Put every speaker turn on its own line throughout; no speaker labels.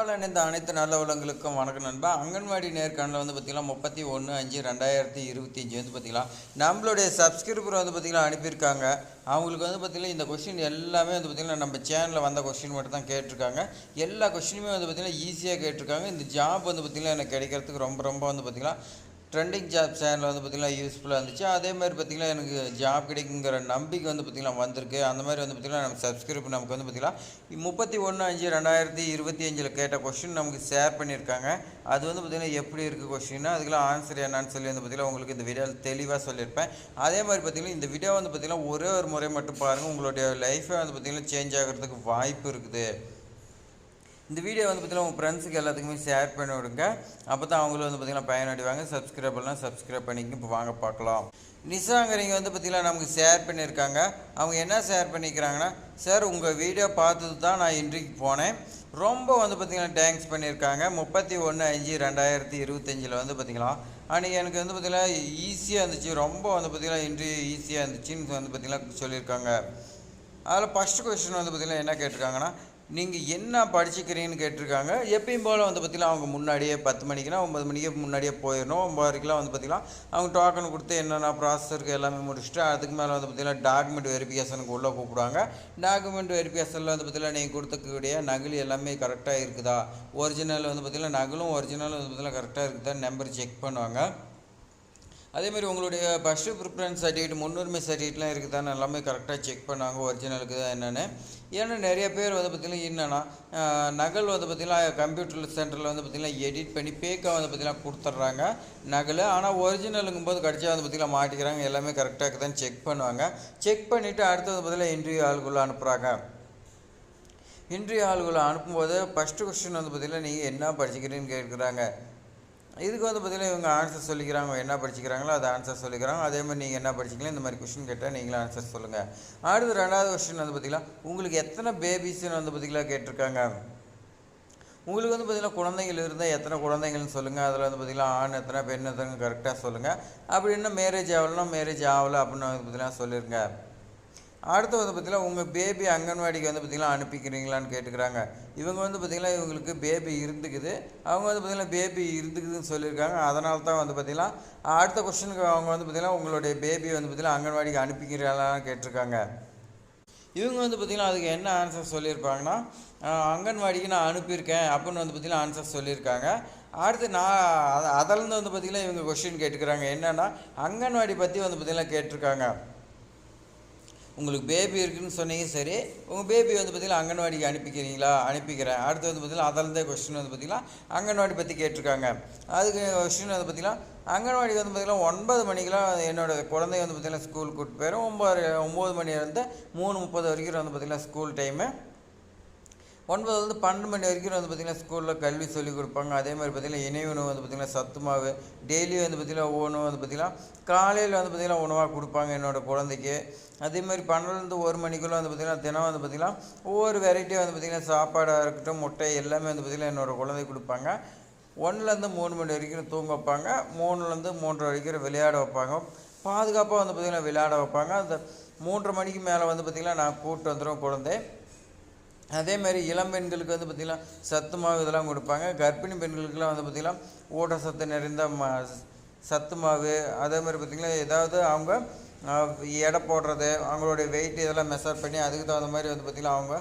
இந்த அனைத்து நல்ல உலகங்களுக்கும் வணக்கம் நண்பா. அங்கன்வாடி நேர்காணல வந்து பார்த்திங்கன்னா முப்பத்தி ஒன்று அஞ்சு ரெண்டாயிரத்தி இருபத்தி அஞ்சு வந்து பார்த்திங்கன்னா நம்மளுடைய சப்ஸ்கிரிபர் வந்து பார்த்திங்கன்னா அனுப்பியிருக்காங்க. அவங்களுக்கு வந்து பார்த்திங்கன்னா இந்த கொஷின் எல்லாமே வந்து பார்த்திங்கன்னா நம்ம சேனலில் வந்த கொஷின் மட்டும் தான் கேட்டிருக்காங்க. எல்லா கொஷினுமே வந்து பார்த்திங்கன்னா ஈஸியாக கேட்டிருக்காங்க. இந்த ஜாப் வந்து பார்த்திங்கன்னா எனக்கு கிடைக்கிறதுக்கு ரொம்ப ரொம்ப வந்து பார்த்திங்கன்னா ட்ரெண்டிங் ஜாப் சேனல் வந்து பார்த்திங்கன்னா யூஸ்ஃபுல்லாக இருந்துச்சு. அதே மாதிரி பார்த்திங்கன்னா எனக்கு ஜாப் கிடைக்குங்கிற நம்பிக்கை வந்து பார்த்திங்கன்னா வந்திருக்கு. அந்த மாதிரி வந்து பார்த்திங்கன்னா நம்ம சப்ஸ்கிரைப் நமக்கு வந்து பார்த்திங்கன்னா முப்பத்தி ஒன்று அஞ்சு ரெண்டாயிரத்தி இருபத்தி அஞ்சில் கேட்ட கொஷின் நமக்கு ஷேர் பண்ணியிருக்காங்க. அது வந்து பார்த்திங்கன்னா எப்படி இருக்குது கொஷின்னா அதுக்கெல்லாம் ஆன்சர் என்னன்னு சொல்லி வந்து பார்த்திங்கன்னா உங்களுக்கு இந்த வீடியோவில் தெளிவாக சொல்லியிருப்பேன். அதே மாதிரி பார்த்திங்கன்னா இந்த வீடியோ வந்து பார்த்திங்கன்னா ஒரே ஒரு முறை மட்டும் பாருங்கள் உங்களுடைய லைஃபே வந்து பார்த்திங்கன்னா சேஞ்ச் ஆகிறதுக்கு வாய்ப்பு இருக்குது. இந்த வீடியோ வந்து பார்த்தீங்கன்னா உங்கள் ஃப்ரெண்ட்ஸுக்கு எல்லாத்துக்குமே ஷேர் பண்ணி விடுங்க. அப்போ தான் அவங்களும் வந்து பார்த்திங்கன்னா பயனடைவாங்க சப்ஸ்கிரைபர்லாம் சப்ஸ்கிரைப் பண்ணிக்க இப்போ வாங்க பார்க்கலாம். நிசாங்கரிங்க வந்து பார்த்திங்கன்னா நமக்கு ஷேர் பண்ணியிருக்காங்க. அவங்க என்ன ஷேர் பண்ணிக்கிறாங்கன்னா சார் உங்கள் வீடியோ பார்த்தது தான் நான் இன்றைக்கு போனேன். ரொம்ப வந்து பார்த்திங்கன்னா டேங்க்ஸ் பண்ணியிருக்காங்க. முப்பத்தி ஒன்று அஞ்சு ரெண்டாயிரத்தி இருபத்தஞ்சில் வந்து பார்த்திங்களா அன்றைக்கி எனக்கு வந்து பார்த்திங்கன்னா ஈஸியாக இருந்துச்சு. ரொம்ப வந்து பார்த்திங்கன்னா இன்ட்ரி ஈஸியாக இருந்துச்சுன்னு வந்து பார்த்திங்கன்னா சொல்லியிருக்காங்க. அதில் ஃபஸ்ட்டு கொஸ்டின் வந்து பார்த்திங்கன்னா என்ன கேட்டிருக்காங்கன்னா நீங்கள் என்ன படிச்சுக்கிறீங்கன்னு கேட்டிருக்காங்க. எப்பயும் போல் வந்து பார்த்திங்கன்னா அவங்க முன்னாடியே பத்து மணிக்குனா ஒம்பது மணிக்கு முன்னாடியே போயிடணும். ஒம்பதுக்கெலாம் வந்து பார்த்திங்கன்னா அவங்க டோக்கன் கொடுத்து என்னென்ன ப்ராசஸ் இருக்குது எல்லாமே முடிச்சுட்டு அதுக்கு மேலே வந்து பார்த்திங்கன்னா டாக்குமெண்ட் வெரிஃபிகேஷனுக்கு உள்ளே கூப்பிடுவாங்க. டாக்குமெண்ட் வெரிஃபிகேஷனில் வந்து பார்த்திங்கன்னா நீங்கள் கொடுத்துக்கூடிய நகல் எல்லாமே கரெக்டாக இருக்குதா? ஒரிஜினல் வந்து பார்த்திங்கன்னா நகலும் ஒரிஜினல் வந்து பார்த்திங்கன்னா கரெக்டாக இருக்குதா? நம்பர் செக் பண்ணுவாங்க. அதே மாதிரி உங்களுடைய ஃபஸ்ட்டு ப்ரிஃபரன்ஸ் சர்டிஃபிகேட் முன்னுரிமை சர்டிஃபிகேட்லாம் இருக்குதான்னு எல்லாமே கரெக்டாக செக் பண்ணாங்க ஒரிஜினலுக்கு தான் என்னென்னு. ஏன்னா நிறைய பேர் வந்து பார்த்திங்கன்னா என்னென்னா நகல் வந்து பார்த்திங்கன்னா கம்ப்யூட்டர் சென்டரில் வந்து பார்த்திங்கன்னா எடிட் பண்ணி பேக்காக வந்து பார்த்திங்கன்னா கொடுத்துட்றாங்க நகல். ஆனால் ஒரிஜினலுங்கும் போது கடிச்சா வந்து பார்த்திங்கன்னா மாட்டிக்கிறாங்க. எல்லாமே கரெக்டாக தான் செக் பண்ணுவாங்க. செக் பண்ணிவிட்டு அடுத்தது பார்த்திங்கன்னா இன்டர்வியூ ஆளுக்குள்ளே அனுப்புகிறாங்க இன்டர்வியூ ஆளுக்குள்ளே அனுப்பும்போது ஃபஸ்ட்டு கொஸ்டின் வந்து பார்த்திங்கன்னா நீங்கள் என்ன படிச்சுக்கிறீங்கன்னு கேட்குறாங்க இதுக்கு வந்து பார்த்திங்கன்னா இவங்க ஆன்சர் சொல்லிக்கிறாங்க என்ன படிச்சுக்கிறாங்களோ அதை ஆன்சர் சொல்லிக்கிறாங்க. அதே மாதிரி நீங்கள் என்ன படிச்சிக்கலாம் இந்த மாதிரி கொஷின் கேட்டால் நீங்களும் ஆன்சர் சொல்லுங்கள் அடுத்து ரெண்டாவது கொஷின் வந்து பார்த்திங்கன்னா உங்களுக்கு எத்தனை பேபிஸ்ன்னு வந்து பார்த்திங்களா கேட்டிருக்காங்க. உங்களுக்கு வந்து பார்த்திங்கன்னா குழந்தைகள் இருந்தால் எத்தனை குழந்தைங்கள்னு சொல்லுங்கள் அதில் வந்து பார்த்திங்கன்னா ஆண் எத்தனை பெண் எத்தனை கரெக்டாக சொல்லுங்கள் அப்படி இன்னும் மேரேஜ் ஆகலைன்னா மேரேஜ் ஆகலை அப்படின்னு வந்து பார்த்திங்கன்னா சொல்லிடுங்க அடுத்து வந்து பார்த்திங்கன்னா உங்கள் பேபி அங்கன்வாடிக்கு வந்து பார்த்திங்கன்னா அனுப்பிக்கிறீங்களான்னு கேட்டுக்கிறாங்க இவங்க வந்து பார்த்திங்கன்னா இவங்களுக்கு பேபி இருந்துக்குது அவங்க வந்து பார்த்திங்கன்னா பேபி இருந்துக்குதுன்னு சொல்லியிருக்காங்க அதனால தான் வந்து பார்த்திங்கன்னா அடுத்த கொஸ்டினுக்கு அவங்க வந்து பார்த்திங்கன்னா உங்களுடைய பேபி வந்து பார்த்திங்கன்னா அங்கன்வாடிக்கு அனுப்பிக்கிறீங்களான்னு கேட்டிருக்காங்க இவங்க வந்து பார்த்திங்கன்னா அதுக்கு என்ன ஆன்சர் சொல்லியிருப்பாங்கன்னா அங்கன்வாடிக்கு நான் அனுப்பியிருக்கேன் அப்படின்னு வந்து பார்த்திங்கன்னா ஆன்சர் சொல்லியிருக்காங்க அடுத்து நான் அதை அதிலேருந்து வந்து பார்த்திங்கன்னா இவங்க கொஷின் கேட்டுக்கிறாங்க என்னென்னா அங்கன்வாடி பற்றி வந்து பார்த்திங்கன்னா கேட்டிருக்காங்க உங்களுக்கு பேபி இருக்குதுன்னு சொன்னீங்க சரி. உங்கள் பேபி வந்து பார்த்திங்கன்னா அங்கன்வாடிக்கு அனுப்பிக்கிறீங்களா? அனுப்பிக்கிறேன். அடுத்து வந்து பார்த்திங்கன்னா அதிலேருந்தே கொஸ்டின் வந்து பார்த்திங்கன்னா அங்கன்வாடி பற்றி கேட்டிருக்காங்க. அதுக்கு கொஸ்டின் வந்து பார்த்திங்கன்னா அங்கன்வாடிக்கு வந்து பார்த்திங்கன்னா ஒன்பது மணிக்கெலாம் என்னோடய குழந்தை வந்து பார்த்திங்கன்னா ஸ்கூல் கூப்பிட்டு போயிடும் ஒம்பது ஒம்பது மணிலேருந்து மூணு முப்பது வரைக்கும் வந்து பார்த்திங்கன்னா ஸ்கூல் டைமு ஒன்பதுலேருந்து பன்னெண்டு மணி வரைக்கும் வந்து பார்த்திங்கன்னா ஸ்கூலில் கல்வி சொல்லிக் கொடுப்பாங்க அதே மாதிரி பார்த்திங்கன்னா இணை உணவு வந்து பார்த்திங்கன்னா சத்து மாவு டெய்லி வந்து பார்த்திங்கன்னா ஒவ்வொன்றும் வந்து பார்த்திங்கன்னா காலையில் வந்து பார்த்திங்கன்னா உணவாக கொடுப்பாங்க என்னோடய குழந்தைக்கு அதே மாதிரி பன்னெண்டுலேருந்து ஒரு மணிக்குள்ளே வந்து பார்த்திங்கன்னா தினம் வந்து பார்த்திங்கன்னா ஒவ்வொரு வெரைட்டியாக வந்து பார்த்திங்கன்னா சாப்பாடாக இருக்கட்டும் முட்டை எல்லாமே வந்து பார்த்திங்கன்னா என்னோடய குழந்தைக்கு கொடுப்பாங்க ஒன்றுலேருந்து மூணு மணி வரைக்கும் தூங்க வைப்பாங்க மூணுலேருந்து மூன்றரை வரைக்கும் விளையாட வைப்பாங்க பாதுகாப்பாக வந்து பார்த்திங்கன்னா விளையாட வைப்பாங்க அந்த மூன்றரை மணிக்கு மேலே வந்து பார்த்திங்கன்னா நான் கூப்பிட்டு வந்துடும் குழந்தை அதே மாதிரி இளம் பெண்களுக்கு வந்து பார்த்திங்கன்னா சத்து மாவு இதெல்லாம் கொடுப்பாங்க. கர்ப்பிணி பெண்களுக்கெல்லாம் வந்து பார்த்திங்கன்னா ஊட்டச்சத்து நிறைந்த ம சத்து மாவு அதே மாதிரி பார்த்திங்கன்னா ஏதாவது அவங்க எடை போடுறது அவங்களுடைய வெயிட் இதெல்லாம் மெஷர் பண்ணி அதுக்கு தகுந்த மாதிரி வந்து பார்த்திங்கன்னா அவங்க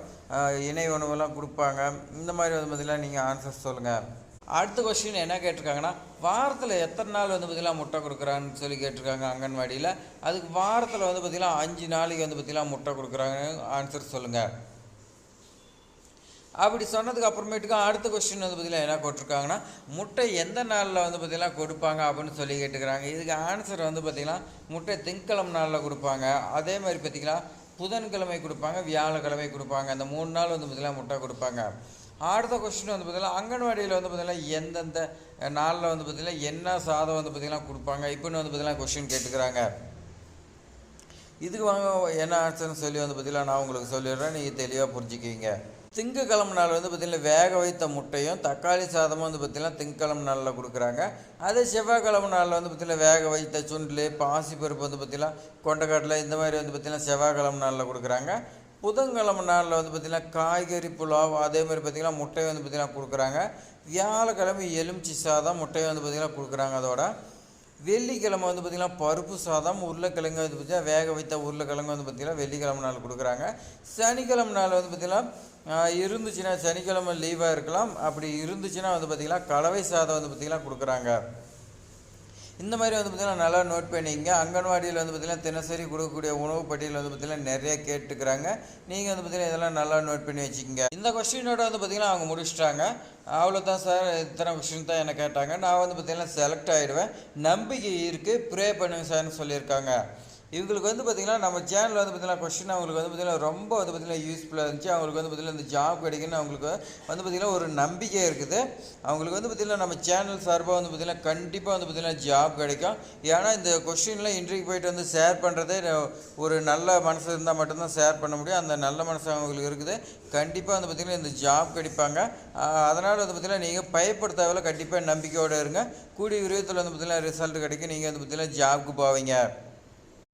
இணை உணவெல்லாம் கொடுப்பாங்க. இந்த மாதிரி வந்து பார்த்திங்கன்னா நீங்கள் ஆன்சர் சொல்லுங்கள் அடுத்த கொஸ்டின் என்ன கேட்டிருக்காங்கன்னா வாரத்தில் எத்தனை நாள் வந்து பார்த்திங்கன்னா முட்டை கொடுக்குறான்னு சொல்லி கேட்டிருக்காங்க அங்கன்வாடியில். அதுக்கு வாரத்தில் வந்து பார்த்திங்கன்னா அஞ்சு நாளைக்கு வந்து பார்த்திங்கன்னா முட்டை கொடுக்குறாங்க ஆன்சர் சொல்லுங்கள் அப்படி சொன்னதுக்கு அப்புறமேட்டுக்கு அடுத்த கொஸ்டின் வந்து பார்த்திங்கன்னா என்ன போட்டிருக்காங்கன்னா முட்டை எந்த நாளில் வந்து பார்த்திங்கன்னா கொடுப்பாங்க அப்படின்னு சொல்லி கேட்டுக்கிறாங்க. இதுக்கு ஆன்சர் வந்து பார்த்திங்கன்னா முட்டை திங்கக்கிழமை நாளில் கொடுப்பாங்க. அதே மாதிரி பார்த்திங்கன்னா புதன்கிழமை கொடுப்பாங்க வியாழக்கிழமை கொடுப்பாங்க. அந்த மூணு நாள் வந்து பார்த்திங்கன்னா முட்டை கொடுப்பாங்க. அடுத்த கொஸ்டின் வந்து பார்த்திங்கன்னா அங்கன்வாடியில் வந்து பார்த்திங்கன்னா எந்தெந்த நாளில் வந்து பார்த்திங்கன்னா என்ன சாதம் வந்து பார்த்திங்கன்னா கொடுப்பாங்க இப்போன்னு வந்து பார்த்திங்கன்னா கொஸ்டின் கேட்டுக்கிறாங்க. இதுக்கு வாங்க என்ன ஆன்சர்னு சொல்லி வந்து பார்த்திங்கன்னா நான் உங்களுக்கு சொல்லிடுறேன். நீங்கள் தெளிவாக புரிஞ்சுக்குவீங்க. திங்கக்கிழமை நாள் வந்து பார்த்திங்கன்னா வேக வைத்த முட்டையும் தக்காளி சாதமும் வந்து பார்த்திங்கன்னா திங்கக்கிழமை நாளில் கொடுக்குறாங்க. அதே செவ்வாய்க்கிழமை நாளில் வந்து பார்த்திங்கன்னா வேக வைத்த சுண்டல் பாசிப்பருப்பு வந்து பார்த்திங்கன்னா கொண்டக்கடலை இந்த மாதிரி வந்து பார்த்திங்கன்னா செவ்வாய்க்கிழமை நாளில் கொடுக்குறாங்க. புதன்கிழமை நாளில் வந்து பார்த்திங்கன்னா காய்கறி புலாவ் அதே மாதிரி பார்த்திங்கன்னா முட்டை வந்து பார்த்திங்கன்னா கொடுக்குறாங்க. வியாழக்கிழமை எலுமிச்சி சாதம் முட்டையை வந்து பார்த்திங்கன்னா கொடுக்குறாங்க அதோட. வெள்ளிக்கிழமை வந்து பார்த்திங்கன்னா பருப்பு சாதம் உருளைக்கிழங்கு வந்து பார்த்திங்கன்னா வேக வைத்த உருளைக்கிழங்கு வந்து பார்த்திங்கன்னா வெள்ளிக்கிழமை நாள் கொடுக்குறாங்க. சனிக்கிழமை நாள் வந்து பார்த்திங்கன்னா இருந்துச்சுன்னா சனிக்கிழமை லீவாக இருக்கலாம். அப்படி இருந்துச்சுன்னா வந்து பார்த்திங்கன்னா கலவை சாதம் வந்து பார்த்திங்கன்னா கொடுக்குறாங்க. இந்த மாதிரி வந்து பார்த்திங்கன்னா நல்லா நோட் பண்ணிங்க அங்கன்வாடியில் வந்து பார்த்திங்கன்னா தினசரி கொடுக்கக்கூடிய உணவு பட்டியல் வந்து பார்த்திங்கன்னா நிறைய கேட்டுக்கிறாங்க. நீங்கள் வந்து பார்த்திங்கன்னா இதெல்லாம் நல்லா நோட் பண்ணி வச்சுக்கோங்க. இந்த கொஸ்டினோட வந்து பார்த்திங்கன்னா அவங்க முடிச்சிட்டாங்க. அவ்வளோதான் சார் இத்தனை கொஸ்டின் தான் என்ன கேட்டாங்க. நான் வந்து பார்த்திங்கன்னா செலக்ட் ஆகிடுவேன் நம்பிக்கை இருக்குது ப்ரே பண்ணுங்க சார்னு சொல்லியிருக்காங்க. இவங்களுக்கு வந்து பார்த்திங்கன்னா நம்ம சேனலில் வந்து பார்த்திங்கன்னா கொஸ்டின் அவங்களுக்கு வந்து பார்த்திங்கன்னா ரொம்ப வந்து பார்த்திங்கன்னா யூஸ்ஃபுல்லாக இருந்துச்சு அவங்களுக்கு வந்து பார்த்திங்கன்னா இந்த ஜாப் கிடைக்குன்னு அவங்களுக்கு வந்து பார்த்திங்கன்னா ஒரு நம்பிக்கை இருக்குது அவங்களுக்கு வந்து பார்த்திங்கன்னா நம்ம சேனல் சார்பாக வந்து பார்த்திங்கன்னா கண்டிப்பாக வந்து பார்த்திங்கன்னா ஜாப் கிடைக்கும் ஏன்னா இந்த கொஸ்டின்லாம் இன்றைக்கு போயிட்டு வந்து ஷேர் பண்ணுறதே ஒரு நல்ல மனசு இருந்தால் மட்டும்தான் ஷேர் பண்ண முடியும் அந்த நல்ல மனசு அவங்களுக்கு இருக்குது கண்டிப்பாக வந்து பார்த்திங்கன்னா இந்த ஜாப் கிடைப்பாங்க அதனால் வந்து பார்த்திங்கன்னா நீங்கள் பயப்பட தேவையில்ல கண்டிப்பாக நம்பிக்கையோடு இருங்க கூடிய விரைவில் வந்து பார்த்திங்கன்னா ரிசல்ட் கிடைக்கும் நீங்கள் வந்து பார்த்திங்கன்னா ஜாப்க்கு போவீங்க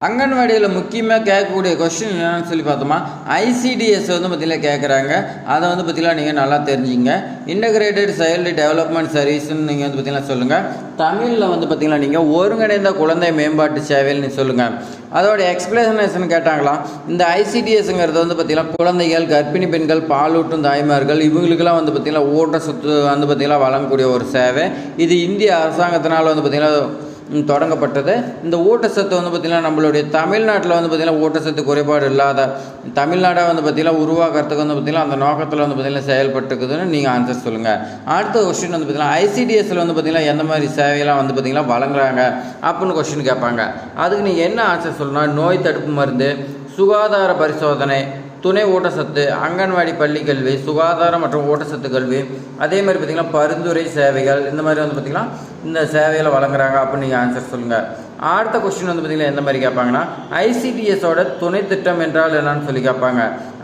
அங்கன்வாடியில் முக்கியமாக கேட்கக்கூடிய கொஸ்டின் என்னென்னு சொல்லி பார்த்தோமா? ஐசிடிஎஸ் வந்து பார்த்திங்கன்னா கேட்குறாங்க. அதை வந்து பார்த்திங்கன்னா நீங்கள் நல்லா தெரிஞ்சுங்க. இன்டகிரேட்டட் சைல்டு டெவலப்மெண்ட் சர்வீஸ்ன்னு நீங்கள் வந்து பார்த்திங்கன்னா சொல்லுங்கள் தமிழில் வந்து பார்த்திங்கன்னா நீங்கள் ஒருங்கிணைந்த குழந்தை மேம்பாட்டு சேவைன்னு சொல்லுங்கள் அதோட எக்ஸ்பிளேஷனேஷன் கேட்டாங்களாம் இந்த ஐசிடிஎஸ்ங்கிறது வந்து பார்த்திங்கன்னா குழந்தைகள் கர்ப்பிணி பெண்கள் பாலூட்டும் தாய்மார்கள் இவங்களுக்கெல்லாம் வந்து பார்த்திங்கன்னா ஊட்ட சொத்து வந்து பார்த்திங்கன்னா வழங்கக்கூடிய ஒரு சேவை. இது இந்திய அரசாங்கத்தினால் வந்து பார்த்திங்கன்னா தொடங்கப்பட்டது. இந்த ஊட்டச்சத்து வந்து பார்த்திங்கன்னா நம்மளுடைய தமிழ்நாட்டில் வந்து பார்த்திங்கன்னா ஊட்டச்சத்து குறைபாடு இல்லாத தமிழ்நாடாக வந்து பார்த்திங்கன்னா உருவாக்குறதுக்கு வந்து பார்த்திங்கன்னா அந்த நோக்கத்தில் வந்து பார்த்திங்கன்னா செயல்பட்டுருக்குதுன்னு நீங்கள் ஆன்சர் சொல்லுங்கள் அடுத்த கொஸ்டின் வந்து பார்த்திங்கன்னா ஐசிடிஎஸ்சில் வந்து பார்த்திங்கன்னா எந்த மாதிரி சேவையெல்லாம் வந்து பார்த்திங்கன்னா வழங்குறாங்க? அப்படின்னு கொஸ்டின் கேட்பாங்க. அதுக்கு நீங்கள் என்ன ஆன்சர் சொல்லணும் நோய் தடுப்பு மருந்து சுகாதார பரிசோதனை துணை ஊட்டச்சத்து அங்கன்வாடி பள்ளி கல்வி சுகாதாரம் மற்றும் ஊட்டச்சத்து கல்வி. அதே மாதிரி பார்த்திங்கன்னா பரிந்துரை சேவைகள் இந்த மாதிரி வந்து பார்த்திங்கன்னா இந்த சேவைகளை வழங்குறாங்க அப்படின்னு நீங்கள் ஆன்சர் சொல்லுங்கள் அடுத்த கொஸ்டின் வந்து பார்த்திங்கன்னா எந்த மாதிரி கேட்பாங்கன்னா ஐசிடிஎஸோட துணை திட்டம் என்றால் என்னன்னு சொல்லி கேட்பாங்க.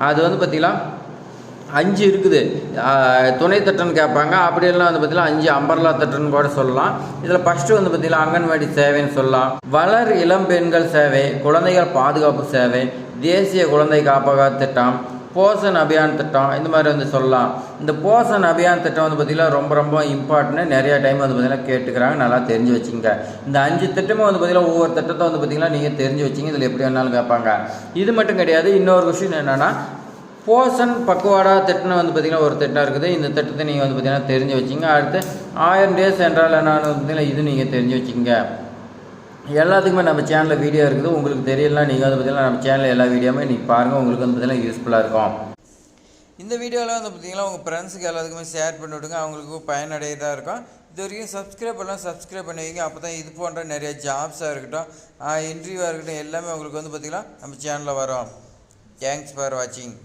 அது வந்து பார்த்திங்கன்னா அஞ்சு இருக்குது. துணை திட்டம்னு கேட்பாங்க. அப்படியெல்லாம் வந்து பார்த்தீங்கன்னா அஞ்சு அம்பர்லா திட்டம்னு கூட சொல்லலாம். இதில் ஃபஸ்ட்டு வந்து பார்த்தீங்கன்னா அங்கன்வாடி சேவைன்னு சொல்லலாம். வளர் இளம் பெண்கள் சேவை குழந்தைகள் பாதுகாப்பு சேவை தேசிய குழந்தை காப்பக திட்டம் போஷன் அபியான் திட்டம் இந்த மாதிரி வந்து சொல்லலாம். இந்த போஷன் அபியான் திட்டம் வந்து பார்த்திங்கன்னா ரொம்ப ரொம்ப இம்பார்ட்டன்ட் நிறைய டைம் வந்து பார்த்திங்கன்னா கேட்டுக்கிறாங்க. நல்லா தெரிஞ்சு வச்சுங்க. இந்த அஞ்சு திட்டமும் வந்து பார்த்திங்கன்னா ஒவ்வொரு திட்டத்தை வந்து பார்த்திங்கன்னா நீங்கள் தெரிஞ்சு வச்சிங்க. இதில் எப்படி வேணாலும் கேட்பாங்க. இது மட்டும் கிடையாது. இன்னொரு விஷயம் என்னென்னா போஷன் பக்குவாடா திட்டம் வந்து பார்த்திங்கன்னா ஒரு திட்டம் இருக்குது. இந்த திட்டத்தை நீங்கள் வந்து பார்த்திங்கன்னா தெரிஞ்சு வச்சிங்க அடுத்து ஆயிரம் டேஸ் என்றால் என்னன்னு வந்து இது நீங்கள் தெரிஞ்சு வச்சுங்க எல்லாத்துக்குமே நம்ம சேனலில் வீடியோ இருக்குது. உங்களுக்கு தெரியலனா நீங்கள் வந்து பார்த்திங்கன்னா நம்ம சேனலில் எல்லா வீடியோவுமே நீங்கள் பாருங்கள் உங்களுக்கு வந்து பார்த்திங்கன்னா யூஸ்ஃபுல்லாக இருக்கும். இந்த வீடியோவில் வந்து பார்த்திங்கன்னா உங்கள் ஃப்ரெண்ட்ஸுக்கு எல்லாத்துக்குமே ஷேர் பண்ணி விடுங்க. அவங்களுக்கு பயனடையதாக இருக்கும். இது வரைக்கும் சப்ஸ்கிரைப் பண்ணலாம் சப்ஸ்கிரைப் பண்ணி வைங்க. அப்போ தான் இது போன்ற நிறைய ஜாப்ஸாக இருக்கட்டும் இன்டர்வியூவாக இருக்கட்டும் எல்லாமே உங்களுக்கு வந்து பார்த்திங்கன்னா நம்ம சேனலில் வரும். தேங்க்ஸ் ஃபார் வாட்சிங்